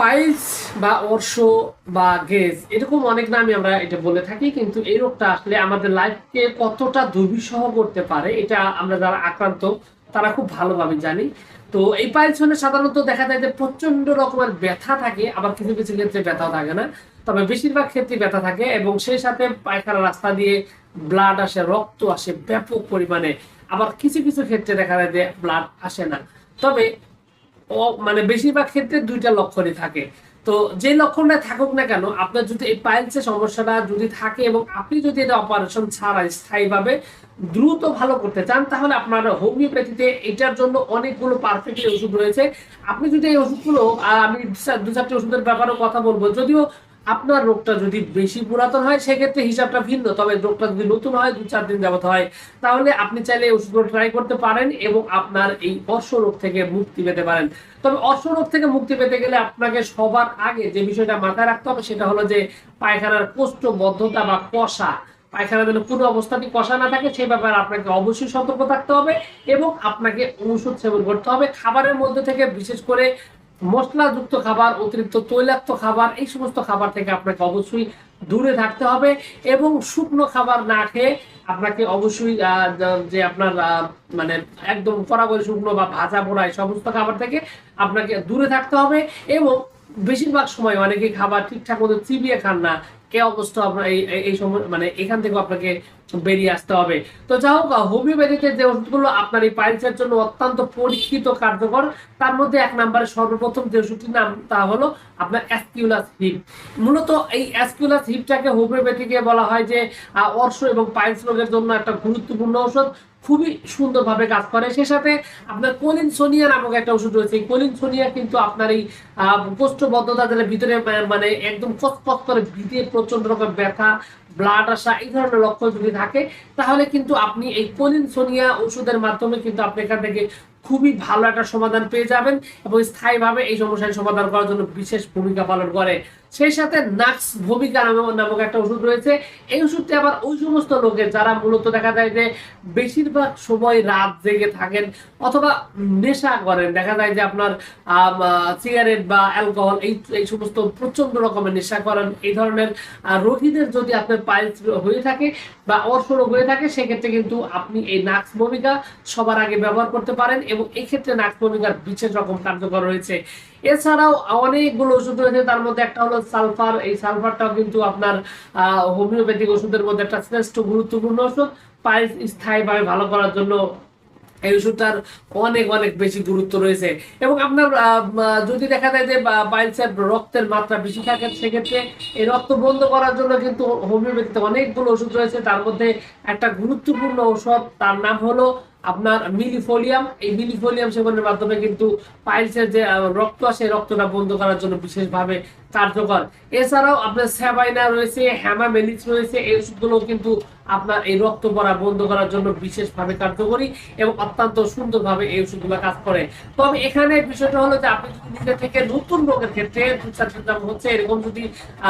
Piles বা অর্শ বা gauge, এরকম অনেক নামে আমরা এটা বলে থাকি, কিন্তু এই রোগটা আসলে আমাদের লাইফকে কতটা দুর্বিষহ করতে পারে, এটা আমরা যারা আক্রান্ত, তারা খুব ভালোভাবে জানি। তো এই পাইলস হলে সাধারণত দেখা যায় যে প্রচণ্ড রকমের ব্যথা থাকে, আবার কিছু কিছু ক্ষেত্রে ব্যথাও থাকে না। তবে বেশিরভাগ ক্ষেত্রে ব্যথা থাকে এবং সেই সাথে পায়খানা রাস্তা দিয়ে ব্লাড আসে, রক্ত আসে ব্যাপক পরিমাণে। আবার কিছু কিছু ক্ষেত্রে দেখা যায় যে ব্লাড আসে না। তবে মানে বেশিরভাগ ক্ষেত্রে দুইটা লক্ষণই থাকে। তো যে লক্ষণটা থাকুক না কেন, আপনার যদি এই পাইলসের সমস্যাটা যদি থাকে এবং আপনি যদি এটা অপারেশন ছাড়া স্থায়ীভাবে দ্রুত ভালো করতে চান, তাহলে আপনার হোমিওপ্যাথিতে এটার জন্য অনেকগুলো পারফেক্টলি ওষুধ রয়েছে। আপনি যদি এই ওষুধগুলো আমি দু চারটি ওষুধের ব্যাপারেও কথা বলব, যদিও আপনার রোগটা যদি বেশি পুরাতন হয়, সেক্ষেত্রে হিসাবটা ভিন্ন। তবে রোগটা যদি নতুন হয়, দু চার দিন যাবত হয়, তাহলে আপনি চাইলে ওষুধগুলো ট্রাই করতে পারেন এবং আপনার এই অর্শ রোগ থেকে মুক্তি পেতে পারেন। তবে অর্শ রোগ থেকে মুক্তি পেতে গেলে আপনাকে সবার আগে যে বিষয়টা মাথায় রাখতে হবে, সেটা হলো যে পায়খানার কোষ্ঠবদ্ধতা বা কষা। পায়খানা যেন কোনো অবস্থাটি কষা না থাকে সেই ব্যাপারে আপনাকে অবশ্যই সতর্ক থাকতে হবে এবং আপনাকে ওষুধ সেবন করতে হবে। খাবারের মধ্যে থেকে বিশেষ করে মশলাযুক্ত খাবার, অতিরিক্ত তৈলাক্ত খাবার, এই সমস্ত খাবার থেকে আপনাকে অবশ্যই দূরে থাকতে হবে এবং শুকনো খাবার না খেয়ে আপনাকে অবশ্যই যে আপনার মানে একদম কড়াকড়ি শুকনো বা ভাজা পোড়া এই সমস্ত খাবার থেকে আপনাকে দূরে থাকতে হবে এবং বেশিরভাগ সময় অনেকে খাবার ঠিকঠাক মতো চিবিয়ে খান না। কে অবস্থা আপনার এই সময় মানে এখান থেকে আপনাকে বেরিয়ে আসতে হবে। তো যা হোক হোমিওপ্যাথিতে যে ওষুধগুলো আপনার এই পাইলসের জন্য অত্যন্ত পরীক্ষিত কার্যকর, তার মধ্যে এক নম্বরে সর্বপ্রথম যে ওষুধটির নাম, তা হলো আপনার অ্যাসকিউলাস হিপ। মূলত এই অ্যাসকিউলাস হিপটাকে হোমিওপ্যাথিকে বলা হয় যে অর্শ এবং পাইলস রোগের জন্য একটা গুরুত্বপূর্ণ ওষুধ। খুবই সুন্দরভাবে কাজ করে। সে সাথে আপনার কোলিন সোনিয়া নামক একটা ওষুধ রয়েছে। কোলিন সোনিয়া কিন্তু আপনার এই কোষ্ঠবদ্ধতা ভিতরে মানে একদম কচকচ করে ভিতরে প্রচণ্ড রকম ব্যথা ব্লাড আসা, এই ধরনের লক্ষণ যদি থাকে, তাহলে কিন্তু আপনি এই কোলিন সোনিয়া ওষুধের মাধ্যমে কিন্তু আপনি এখান থেকে খুবই ভালো একটা সমাধান পেয়ে যাবেন এবং স্থায়ীভাবে এই সমস্যার সমাধান করার জন্য বিশেষ ভূমিকা পালন করে। সেই সাথে নাক্স ভূমিকা নামক একটা ওষুধ রয়েছে। এই ওষুধটি আবার ওই সমস্ত লোকের যারা মূলত দেখা যায় যে বেশিরভাগ সময় রাত জেগে থাকেন অথবা নেশা করেন। দেখা যায় যে আপনার সিগারেট বা অ্যালকোহল এই এই সমস্ত প্রচণ্ড রকমের নেশা করেন। এই ধরনের রোগীদের যদি আপনার পাইলস হয়ে থাকে বা অর্শ রোগ হয়ে থাকে, সেক্ষেত্রে কিন্তু আপনি এই নাক্স ভূমিকা সবার আগে ব্যবহার করতে পারেন এবং এই ক্ষেত্রে নাক্স ভূমিকার বিশেষ রকম কার্যকর রয়েছে। এছাড়াও অনেকগুলো ওষুধ রয়েছে। তার মধ্যে একটা হলো সালফার, এই সালফারটাও কিন্তু আপনার হোমিওপ্যাথিক ওষুধের মধ্যে একটা শ্রেষ্ঠ গুরুত্বপূর্ণ ওষুধ। পাইলস স্থায়ীভাবে ভালো করার জন্য এই ওষুধটার অনেক অনেক বেশি গুরুত্ব রয়েছে। এবং আপনার যদি দেখা যায় যে পাইলসের রক্তের মাত্রা বেশি থাকে, সেক্ষেত্রে এই রক্ত বন্ধ করার জন্য কিন্তু হোমিওপ্যাথিতে অনেকগুলো ওষুধ রয়েছে। তার মধ্যে একটা গুরুত্বপূর্ণ ঔষধ তার নাম হলো আপনার মিলিফোলিয়াম, এই মিলিফোলিয়াম সেবনের মাধ্যমে কিন্তু পাইলসের যে রক্ত আসে রক্তটা বন্ধ করার জন্য বিশেষভাবে কার্যকর। এছাড়াও আপনার স্যাবাইনা রয়েছে, হ্যামামেলিস রয়েছে, এই ওষুধগুলো কিন্তু আপনার এই রক্ত পড়া বন্ধ করার জন্য বিশেষভাবে কার্যকরী এবং অত্যন্ত সুন্দরভাবে এই ওষুধগুলো কাজ করে। তবে এখানে বিষয়টা হলো যে, আপনি যদি নিজে থেকে নতুন রোগের ক্ষেত্রে তুষার চিন্তাম হচ্ছে, এরকম যদি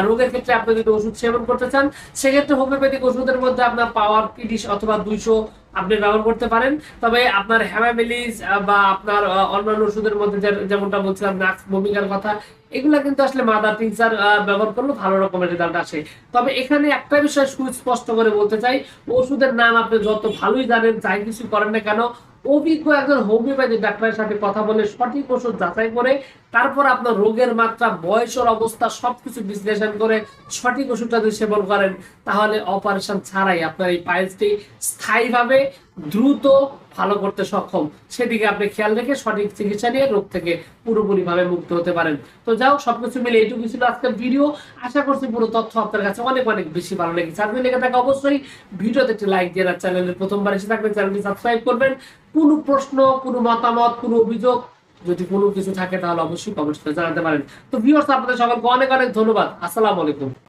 রোগের ক্ষেত্রে আপনি যদি ওষুধ সেবন করতে চান, সেক্ষেত্রে হোমিওপ্যাথিক ওষুধের মধ্যে আপনার পাওয়ার তিরিশ অথবা দুইশো আপনি ব্যবহার করতে পারেন। তবে আপনার হ্যামামেলিস বা আপনার অন্যান্য ওষুধের মধ্যে যেমনটা বলছিলাম, নাক্স ভূমিকার কথা, এগুলা কিন্তু আসলে মাদার টিংচার ব্যবহার করলে ভালো রকমের রেজাল্ট আসে। তবে এখানে একটা বিষয় সুস্পষ্ট করে বলতে চাই, ওষুধের নাম আপনি যত ভালোই জানেন চাই কিছু করেন না কেন অভিজ্ঞ একজন হোমিওপ্যাথি ডাক্তারের সাথে কথা বলে সঠিক ওষুধ যাচাই করে, তারপর আপনার রোগের মাত্রা, বয়সের অবস্থা, সবকিছু বিশ্লেষণ করে সঠিক ওষুধটা যদি সেবন করেন, তাহলে অপারেশন ছাড়াই আপনার এই পাইলসটি স্থায়ীভাবে দ্রুত ভালো করতে সক্ষম। সেদিকে আপনি খেয়াল রেখে সঠিক চিকিৎসা নিয়ে রোগ থেকে পুরোপুরিভাবে মুক্ত হতে পারেন। তো যাও সবকিছু মিলে এইটুকু ছিল আজকের ভিডিও। আশা করছি পুরো তথ্য আপনার কাছে অনেক অনেক বেশি ভালো লেগেছে। আপনি লেগে থাকে, অবশ্যই ভিডিওতে একটি লাইক দিয়ে আর চ্যানেলের প্রথমবার এসে থাকবেন চ্যানেলটি সাবস্ক্রাইব করবেন। কোনো প্রশ্ন, কোনো মতামত, কোনো অভিযোগ যদি কোনো কিছু থাকে, তাহলে অবশ্যই কমেন্টস করে জানাতে পারেন। তো ভিউয়ার্স আপনাদের সকলকে অনেক অনেক ধন্যবাদ। আসসালামু আলাইকুম।